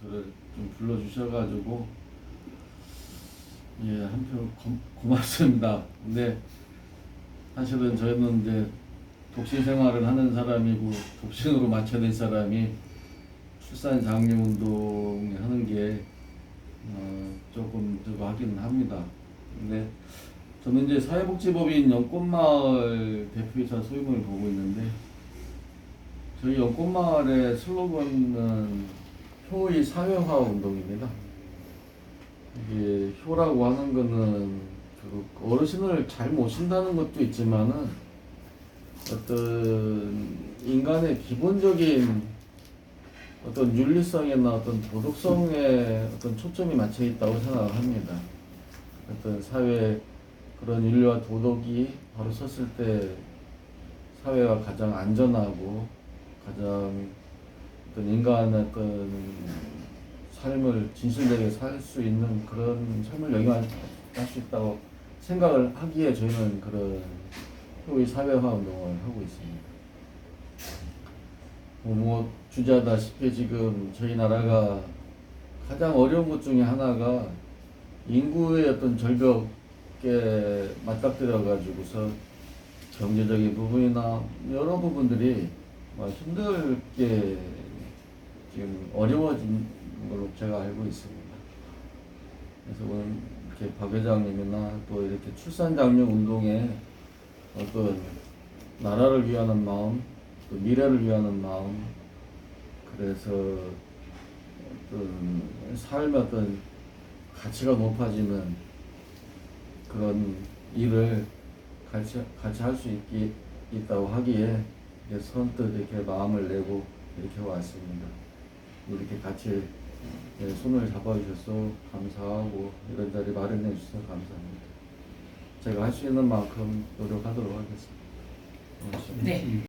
저를 좀 불러주셔가지고 예 한편 고, 고맙습니다. 근데 사실은 저희는 이제 독신 생활을 하는 사람이고 독신으로 맞춰낸 사람이 출산 장려 운동 하는 게 어, 조금 저거 하기는 합니다. 근데 저는 이제 사회복지법인 연꽃마을 대표이사 소임을 보고 있는데 저희 연꽃마을의 슬로건은 효의 사회화 운동입니다. 이게 효라고 하는 거는 그 어르신을 잘 모신다는 것도 있지만은 어떤 인간의 기본적인 어떤 윤리성이나 어떤 도덕성에 어떤 초점이 맞춰 있다고 생각을 합니다. 어떤 사회 그런 윤리와 도덕이 바로 섰을 때 사회가 가장 안전하고 가장 어떤 인간의 어떤 삶을 진실되게 살 수 있는 그런 삶을 영위할 수 있다고 생각을 하기에 저희는 그런 효의 사회화 운동을 하고 있습니다. 어, 뭐 주제하다시피 지금 저희 나라가 가장 어려운 것 중에 하나가 인구의 어떤 절벽에 맞닥뜨려 가지고서 경제적인 부분이나 여러 부분들이 막 힘들게 지금 어려워진 걸로 제가 알고 있습니다. 그래서 오늘 이렇게 박 회장님이나 또 이렇게 출산 장려 운동에 어떤 나라를 위하는 마음, 또 미래를 위하는 마음, 그래서 어떤 삶의 어떤 가치가 높아지는 그런 일을 같이 같이 할 수 있다고 하기에 선뜻 이렇게 마음을 내고 이렇게 왔습니다. 이렇게 같이 예, 손을 잡아주셔서 감사하고 이런 자리 마련해 주셔서 감사합니다. 제가 할 수 있는 만큼 노력하도록 하겠습니다. 네.